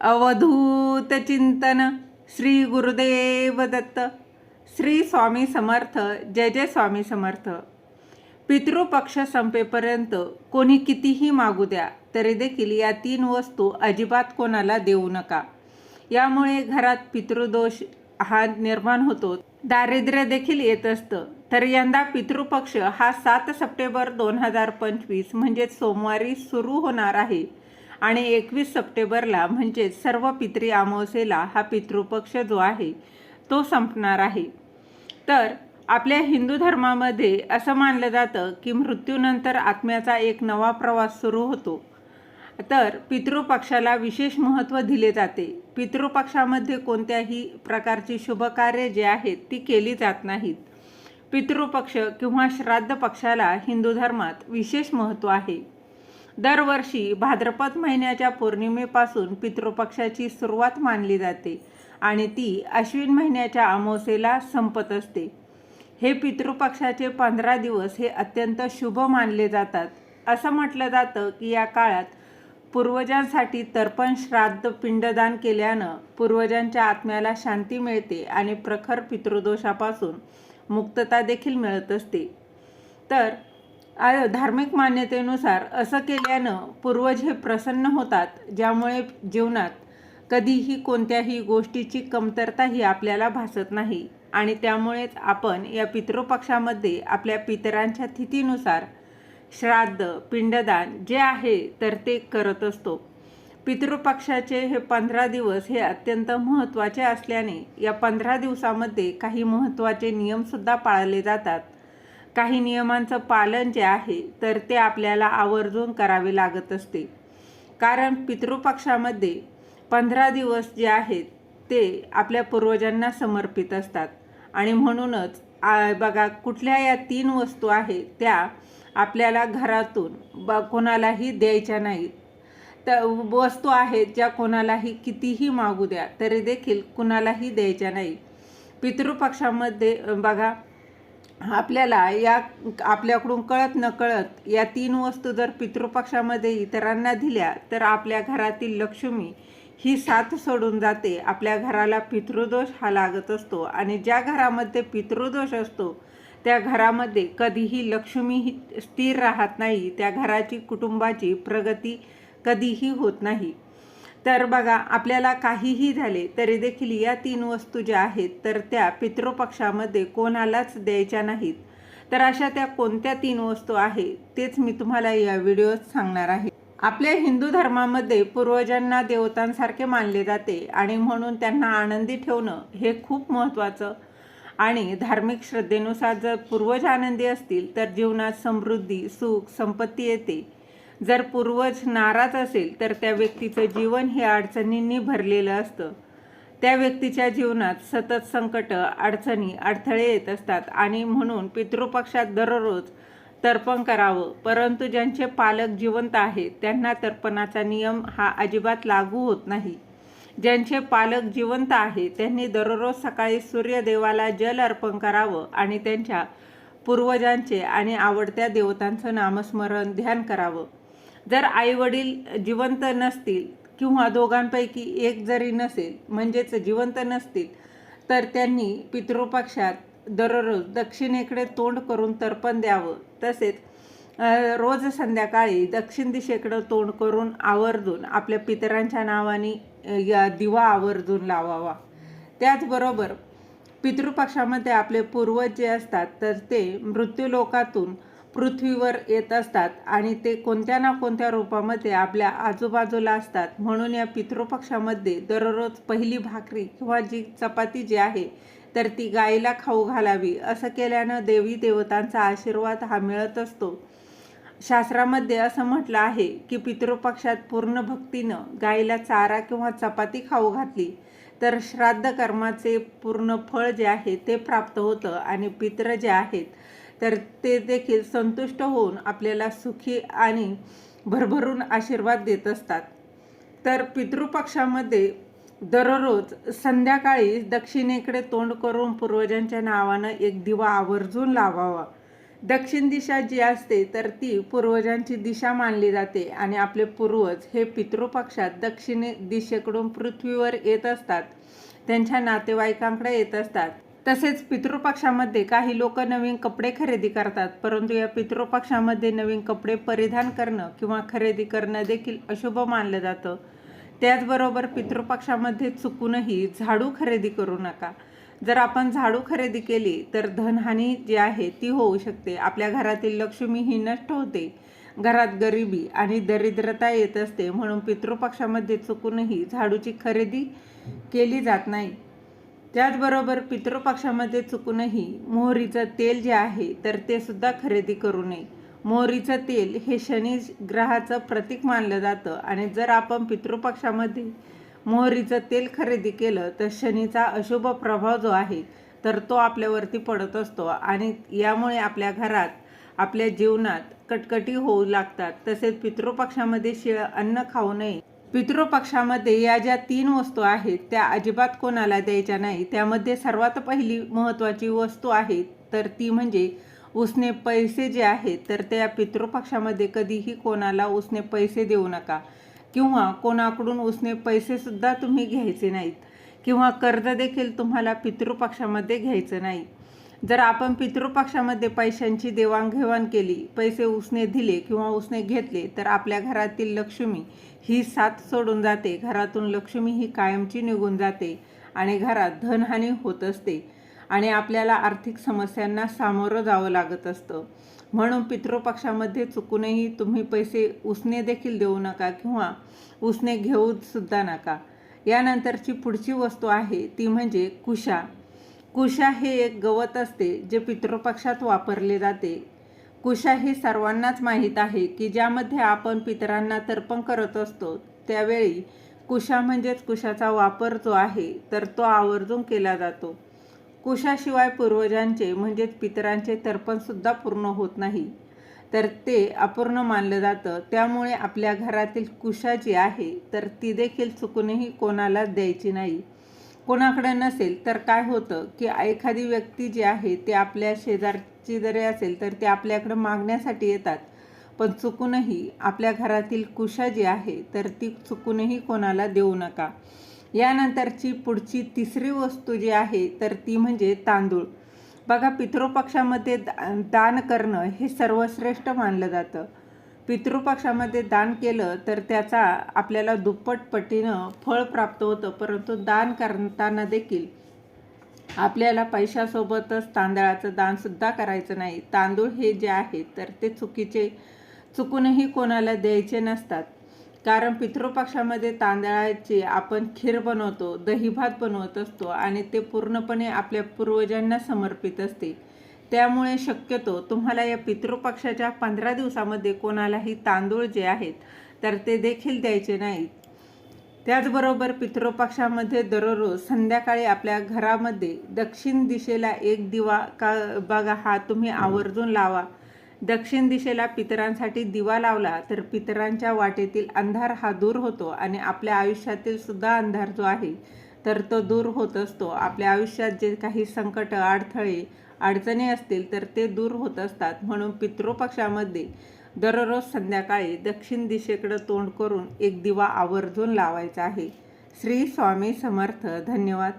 अवधूत चिंतन श्री गुरुदेव दत्त. श्री स्वामी समर्थ जय जय स्वामी समर्थ. पितृपक्ष संपेपर्यंत कोणी कितीही मागू द्या तरी देखील या तीन वस्तू अजिबात कोणाला देऊ नका. यामुळे घरात पितृदोष हा निर्माण होतो. दारिद्र्य देखील येत असतं. तर यंदा पितृपक्ष हा सात सप्टेंबर दोन हजार पंचवीस म्हणजेच सोमवारी सुरू होणार आहे. आणि एकवीस सप्टेंबरला म्हणजेच सर्व पितृ अमावस्येला हा पितृपक्ष जो आहे तो संपणार आहे. तर आपल्या हिंदू धर्मामध्ये असं मानलं जातं की मृत्यूनंतर आत्म्याचा एक नवा प्रवास सुरू होतो. तर पितृपक्षाला विशेष महत्त्व दिले जाते. पितृपक्षामध्ये कोणत्याही प्रकारची शुभकार्य जे आहेत ती केली जात नाहीत. पितृपक्ष किंवा श्राद्ध पक्षाला हिंदू धर्मात विशेष महत्त्व आहे. दरवर्षी भाद्रपद महिन्याच्या पौर्णिमेपासून पितृपक्षाची सुरुवात मानली जाते आणि ती अश्विन महिन्याच्या अमावस्येला संपत असते. हे पितृपक्षाचे पंधरा दिवस हे अत्यंत शुभ मानले जातात. असं म्हटलं जातं की या काळात पूर्वजांसाठी तर्पण श्राद्ध पिंडदान केल्यानं पूर्वजांच्या आत्म्याला शांती मिळते आणि प्रखर पितृदोषापासून मुक्तता देखील मिळत असते. तर धार्मिक मान्यतेनुसार असं केल्यानं पूर्वज हे प्रसन्न होतात ज्यामुळे जीवनात कधीही कोणत्याही गोष्टीची कमतरता ही आपल्याला भासत नाही. आणि त्यामुळेच आपण या पितृपक्षामध्ये आपल्या पितरांच्या तिथीनुसार श्राद्ध पिंडदान जे आहे तर ते करत असतो. पितृपक्षाचे हे पंधरा दिवस हे अत्यंत महत्त्वाचे असल्याने या पंधरा दिवसामध्ये काही महत्त्वाचे नियमसुद्धा पाळले जातात. काही नियमांचं पालन जे आहे तर ते आपल्याला आवर्जून करावे लागत असते. कारण पितृपक्षामध्ये पंधरा दिवस जे आहेत ते आपल्या पूर्वजांना समर्पित असतात. आणि म्हणूनच बघा कुठल्या या तीन वस्तू आहेत त्या आपल्याला घरातून ब कोणालाही द्यायच्या नाहीत. तर वस्तू आहेत ज्या कोणालाही कितीही मागू द्या तरी देखील कुणालाही द्यायच्या नाही. पितृपक्षामध्ये अ, बघा आपल्याला या आपल्याकडून कळत न कळत या तीन वस्तू जर पितृपक्षामध्ये इतरांना दिल्या तर आपल्या घरातील लक्ष्मी ही साथ सोडून जाते. आपल्या घराला पितृदोष हा लागत असतो आणि ज्या घरामध्ये पितृदोष असतो त्या घरामध्ये कधीही लक्ष्मी ही स्थिर राहत नाही. त्या घराची कुटुंबाची प्रगती कधीही होत नाही. तर बघा आपल्याला काहीही झाले तरी देखील या तीन वस्तू ज्या आहेत तर त्या पितृपक्षामध्ये कोणालाच द्यायच्या नाहीत. तर अशा त्या कोणत्या तीन वस्तू आहेत तेच मी तुम्हाला या व्हिडिओत सांगणार आहे. आपल्या हिंदू धर्मामध्ये पूर्वजांना देवतांसारखे मानले जाते आणि म्हणून त्यांना आनंदी ठेवणं हे खूप महत्त्वाचं. आणि धार्मिक श्रद्धेनुसार जर पूर्वज आनंदी असतील तर जीवनात समृद्धी सुख संपत्ती येते. जर पूर्वज नाराज असेल तर त्या व्यक्तीचं जीवन हे अडचणींनी भरलेलं असतं. त्या व्यक्तीच्या जीवनात सतत संकट अडचणी अडथळे येत असतात आणि म्हणून पितृपक्षात दररोज तर्पण करावं. परंतु ज्यांचे पालक जिवंत आहेत त्यांना तर्पणाचा नियम हा अजिबात लागू होत नाही. ज्यांचे पालक जिवंत आहे त्यांनी दररोज सकाळी सूर्यदेवाला जल अर्पण करावं आणि त्यांच्या पूर्वजांचे आणि आवडत्या देवतांचं नामस्मरण ध्यान करावं. जर आईवडील जिवंत नसतील किंवा दोघांपैकी एक जरी नसेल म्हणजेच जिवंत नसतील तर त्यांनी पितृपक्षात दररोज दक्षिणेकडे तोंड करून तर्पण द्यावं. तसेच रोज संध्याकाळी दक्षिण दिशेकडं तोंड करून आवर्जून आपल्या पितरांच्या नावाने या दिवा आवर्जून लावावा. त्याचबरोबर पितृपक्षामध्ये आपले पूर्वज जे असतात तर ते मृत्यूलोकातून पृथ्वीवर येत असतात आणि ते कोणत्या ना कोणत्या रूपामध्ये आपल्या आजूबाजूला असतात. म्हणून या पितृपक्षामध्ये दररोज पहिली भाकरी किंवा जी चपाती जी आहे तर ती गाईला खाऊ घालावी. असं केल्यानं देवी देवतांचा आशीर्वाद हा मिळत असतो. शास्त्रामध्ये असं म्हटलं आहे की पितृपक्षात पूर्ण भक्तीनं गाईला चारा किंवा चपाती खाऊ घातली तर श्राद्ध कर्माचे पूर्ण फळ जे आहे ते प्राप्त होतं आणि पित्र जे आहेत तर ते देखील संतुष्ट होऊन आपल्याला सुखी आणि भरभरून आशीर्वाद देत असतात. तर पितृपक्षामध्ये दररोज संध्याकाळी दक्षिणेकडे तोंड करून पूर्वजांच्या नावानं एक दिवा आवर्जून लावावा. दक्षिण दिशा जी असते तर ती पूर्वजांची दिशा मानली जाते आणि आपले पूर्वज हे पितृपक्षात दक्षिणे दिशेकडून पृथ्वीवर येत असतात. त्यांच्या नातेवाईकांकडे येत असतात. तसेच पितृपक्षामध्ये काही लोक नवीन कपडे खरेदी करतात परंतु या पितृपक्षामध्ये नवीन कपडे परिधान करणं किंवा खरेदी करणं देखील अशुभ मानलं जातं. त्याचबरोबर पितृपक्षामध्ये चुकूनही झाडू खरेदी करू नका. जर आपण झाडू खरेदी केली तर धनहानी जी आहे ती होऊ शकते. आपल्या घरातील लक्ष्मी ही नष्ट होते. घरात गरिबी आणि दरिद्रता येत असते म्हणून पितृपक्षामध्ये चुकूनही झाडूची खरेदी केली जात नाही. त्याचबरोबर पितृपक्षामध्ये चुकूनही मोहरीचं तेल जे आहे तर ते सुद्धा खरेदी करू नये. मोहरीचं तेल हे शनी ग्रहाचं प्रतीक मानलं जातं आणि जर आपण पितृपक्षामध्ये मोहरीचं तेल खरेदी केलं तर शनीचा अशुभ प्रभाव जो आहे तर तो आपल्यावरती पडत असतो आणि यामुळे आपल्या घरात आपल्या जीवनात कटकटी होऊ लागतात. तसेच पितृपक्षामध्ये शिळं अन्न खाऊ नये. पितृपक्षामध्ये या ज्या तीन वस्तू आहेत त्या अजिबात कोणाला द्यायच्या नाही. त्यामध्ये सर्वात पहिली महत्त्वाची वस्तू आहे तर ती म्हणजे उसने पैसे जे आहेत तर त्या पितृपक्षामध्ये कधीही कोणाला उसने पैसे देऊ नका. किंवा कोणाकडून उसने पैसेसुद्धा तुम्ही घ्यायचे नाहीत. किंवा कर्ज देखील तुम्हाला पितृपक्षामध्ये घ्यायचं नाही. जर आपण पितृपक्षामध्ये पैशांची देवाणघेवाण केली पैसे उसने दिले किंवा उसने घेतले तर आपल्या घरातील लक्ष्मी ही साथ सोडून जाते. घरातून लक्ष्मी ही कायमची निघून जाते आणि घरात धनहानी होत असते आणि आपल्याला आर्थिक समस्यांना सामोरं जावं लागत असतं. म्हणून पितृपक्षामध्ये चुकूनही तुम्ही पैसे उसने देखील देऊ नका किंवा उसने घेऊसुद्धा नका. यानंतरची पुढची वस्तू आहे ती म्हणजे कुशा. कुशा हे एक गवत असते जे पितृपक्षात वापरले जाते. कुशा ही सर्वांनाच माहीत आहे की ज्यामध्ये आपण पितरांना तर्पण करत असतो त्यावेळी कुशा म्हणजेच कुशाचा वापर जो आहे तर तो आवर्जून केला जातो. कुशाशिवाय पूर्वजांचे म्हणजेच पितरांचे तर्पणसुद्धा पूर्ण होत नाही. तर ते अपूर्ण मानलं जातं. त्यामुळे आपल्या घरातील कुशा जी आहे तर ती देखील चुकूनही कोणाला द्यायची नाही. कोणाकडे नसेल तर काय होतं की एखादी व्यक्ती जी आहे ते आपल्या शेजारची जरी असेल तर ते आपल्याकडे मागण्यासाठी येतात. पण चुकूनही आपल्या घरातील कुशा जी आहे तर ती चुकूनही कोणाला देऊ नका. यानंतरची पुढची तिसरी वस्तू जी आहे तर ती म्हणजे तांदूळ. बघा पितृपक्षामध्ये दान करणं हे सर्वश्रेष्ठ मानलं जातं. पितृपक्षामध्ये दान केलं तर त्याचा आपल्याला दुप्पट पटीनं फळ प्राप्त होतं. परंतु दान करताना देखील आपल्याला पैशासोबतच तांदळाचं दानसुद्धा करायचं नाही. तांदूळ हे जे आहे तर ते चुकीचे चुकूनही कोणाला द्यायचे नसतात. कारण पितृपक्षामध्ये तांदळाची आपण खीर बनवतो दही भात बनवत असतो आणि ते पूर्णपणे आपल्या पूर्वजांना समर्पित असते. त्यामुळे शक्यतो तुम्हाला या पितृपक्षाच्या पंधरा दिवसामध्ये कोणालाही तांदूळ जे आहेत तर ते देखील द्यायचे नाहीत. त्याचबरोबर पितृपक्षामध्ये दररोज संध्याकाळी आपल्या घरामध्ये दक्षिण दिशेला एक दिवा का बघा हा तुम्ही आवर्जून लावा. दक्षिण दिशेला पितरांसाठी दिवा लावला तर पितरांच्या वाटेतील अंधार हा दूर होतो आणि आपल्या आयुष्यातील सुद्धा अंधार जो आहे तर तो दूर होत असतो. आपल्या आयुष्यात जे काही संकट अडथळे अडचणी असतील तर ते दूर होत असतात. म्हणून पितृपक्षामध्ये दररोज संध्याकाळी दक्षिण दिशेकडं तोंड करून एक दिवा आवर्जून लावायचा आहे. श्री स्वामी समर्थ. धन्यवाद.